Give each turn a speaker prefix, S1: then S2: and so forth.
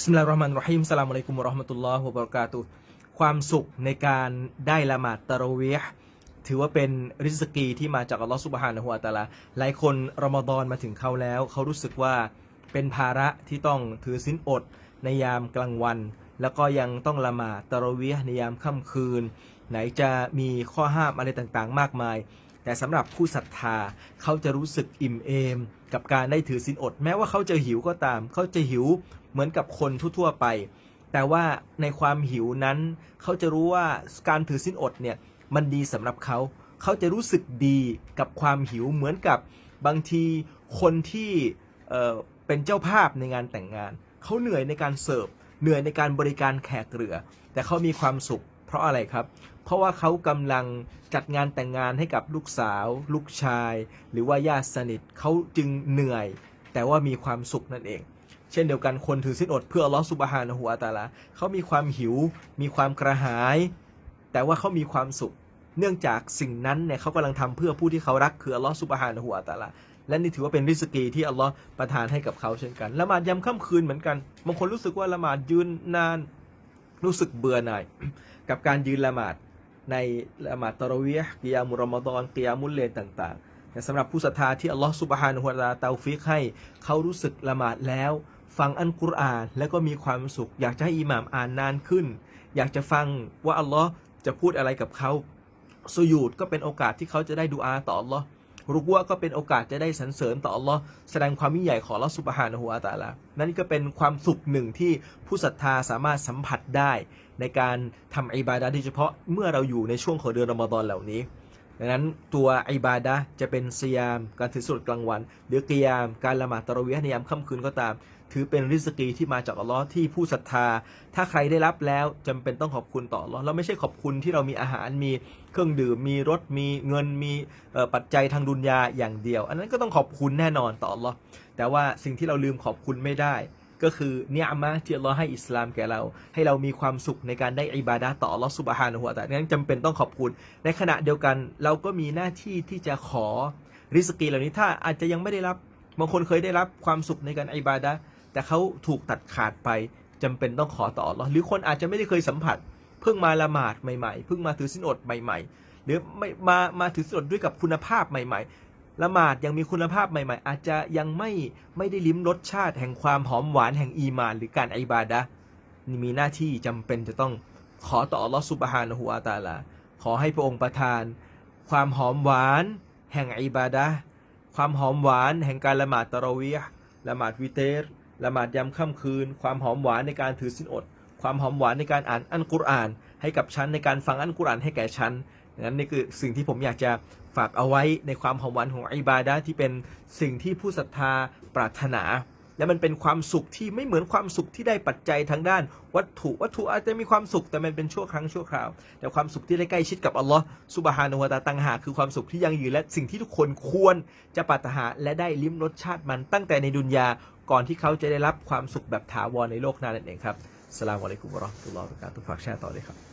S1: บิสมิลลาฮิรเราะห์มานิรเราะฮีมสลามอะลัยกุมวะเราะห์มะตุลลอฮ์วะบะเราะกาตุความสุขในการได้ละหมาดตะเราะวีห์ถือว่าเป็นริสกีที่มาจากอัลลอฮ์ซุบฮานะฮูวะตะอาลาหลายคนรอมฎอนมาถึงเขาแล้ว เขารู้สึกว่าเป็นภาระที่ต้องถือศีลอดในยามกลางวัน แล้วก็ยังต้องละหมาดตะเราะวีห์ในยามค่ำคืน ไหนจะมีข้อห้ามอะไรต่างๆ มากมาย แต่สำหรับผู้ศรัทธาเขาจะรู้สึกอิ่มเอม กับการได้ถือศีลอด แม้ว่าเขาจะหิวก็ตาม เขาจะหิวเหมือนกับคนทั่วๆไป แต่ว่าในความหิวนั้น เขาจะรู้ว่าการถือศีลอดเนี่ยมันดีสำหรับเขา เขาจะรู้สึกดีกับความหิวเหมือนกับบางทีคนที่เเป็นเจ้าภาพในงานแต่งงาน เขาเหนื่อยในการเสิร์ฟเหนื่อยในการบริการแขกเรือ แต่เขามีความสุข เพราะอะไรครับ เพราะว่าเขากำลังจัดงานแต่งงานให้กับลูกสาว ลูกชาย หรือว่าญาติสนิทเขาจึงเหนื่อย แต่ว่ามีความสุขนั่นเอง เช่นเดียวกันคนถือศีลอดเพื่ออัลลอฮฺซุบฮานะฮูวตะอาลาเขามีความหิว มีความกระหาย แต่ว่าเขามีความสุข เนื่องจากสิ่งนั้นเนี่ยเขากำลังทำเพื่อผู้ที่เขารักคืออัลลอฮฺซุบฮานะฮูวตะอาลาและนี่ถือว่าเป็นริสกีที่อัลลอฮ์ประทานให้กับเขาเช่นกัน ละหมาดยามค่ำคืนเหมือนกัน บางคนรู้สึกว่าละหมาดยืนนาน รู้สึกเบื่อหน่ายกับการยืนละหมาดในละหมาดตะรเวียกิยามุรอมฎอนกิยามุลเลนต่างๆแต่สำหรับผู้ศรัทธาที่อัลลอฮ์ซุบฮานะฮูวะตาลาเตาฟิกให้ เขารู้สึกละหมาดแล้ว ฟังอันกุรอานแล้วก็มีความสุข อยากจะให้อิหม่ามอ่านนานขึ้น อยากจะฟังว่าอัลลอฮ์จะพูดอะไรกับเขาสุยูดก็เป็นโอกาสที่เขาจะได้ดูอาต่ออัลลอฮ์ รุกวะก็เป็นโอกาสจะได้สรรเสริญต่ออัลลอฮ์แสดงความยิ่งใหญ่ของอัลลอฮ์ซุบฮานะฮูวะตาลานั่นก็เป็นความสุขหนึ่งที่ผู้ศรัทธาสามารถสัมผัสได้ ในการทำอิบาดะห์โดยเฉพาะเมื่อเราอยู่ในช่วงของเดือนรอมฎอนเหล่านี้ดังนั้นตัวอิบาดะจะเป็นสยาม การถือสุดกลางวัน หรือกิยาม การละหมาดตะระเวียห์ในยามค่ำคืนก็ตาม ถือเป็นริสกีที่มาจากอัลลอฮ์ที่ผู้ศรัทธา ถ้าใครได้รับแล้วจำเป็นต้องขอบคุณต่ออัลลอฮ์เราไม่ใช่ขอบคุณที่เรามีอาหารมีเครื่องดื่มมีรถมีเงินมีปัจจัยทางดุนยาอย่างเดียว อันนั้นก็ต้องขอบคุณแน่นอนต่ออัลลอฮ์แต่ว่าสิ่งที่เราลืมขอบคุณไม่ได้ ก็คือเนียมะที่อัลลอฮ์ให้อิสลามแก่เรา ให้เรามีความสุขในการได้อิบาดะต่ออัลลอฮ์ซุบฮานะฮูวะตะนั้นจำเป็นต้องขอบคุณ ในขณะเดียวกันเราก็มีหน้าที่ที่จะขอริสกีเหล่านี้ถ้าอาจจะยังไม่ได้รับบางคนเคยได้รับความสุขในการอิบาดะ แต่เขาถูกตัดขาดไปจำเป็นต้องขอต่ออัลลอฮ์หรือคนอาจจะไม่ได้เคยสัมผัส เพิ่งมาละหมาดใหม่ๆ เพิ่งมาถือศีลอดใหม่ ๆ หรือไม่มามาถือศีลอดด้วยกับคุณภาพใหม่ ๆ ละหมาดยังมีคุณภาพใหม่ ๆ อาจจะยังไม่ไม่ได้ลิ้มรสชาติแห่งความหอมหวานแห่งอีมาน หรือการอิบาดะนี่มีหน้าที่จำเป็นจะต้องขอต่ออัลลอฮ์ซุบฮานะฮูวตาลา ขอให้พระองค์ประทาน ความหอมหวาน แห่งอิบาดะความหอมหวาน แห่งการละหมาดตะรวีละหมาดวิเตร ละหมาดยามค่ำคืน ความหอมหวานในการถือศีลอด ความหอมหวานในการอ่านอัลกุรอาน ให้กับฉันในการฟังอัลกุรอานให้แก่ฉันนั้นนี่คือสิ่งที่ผมอยากจะฝากเอาไว้ในความหอมหวานของอิบาดะที่เป็นสิ่งที่ผู้ศรัทธาปรารถนา และมันเป็นความสุขที่ไม่เหมือนความสุขที่ได้ปัจจัยทางด้าน วัตถุวัตถุอาจจะมีความสุขแต่มันเป็นชั่วครั้งชั่วคราว แต่ความสุขที่ได้ใกล้ชิดกับอัลลอฮ์สุบฮานะฮูวะตาตังหาคือความสุขที่ยั่งยืนและสิ่งที่ทุกคนควรจะปรารถนาและได้ลิ้มรสชาติมันตั้งแต่ในดุนยาก่อนที่เขาจะได้รับความสุขแบบถาวรในโลกหน้านั่นเองครับสลามอะลัยกุมวะราะห์ตุลลอฮ์เราะกาตุฮ์ฝากแชร์ต่อเลยครับ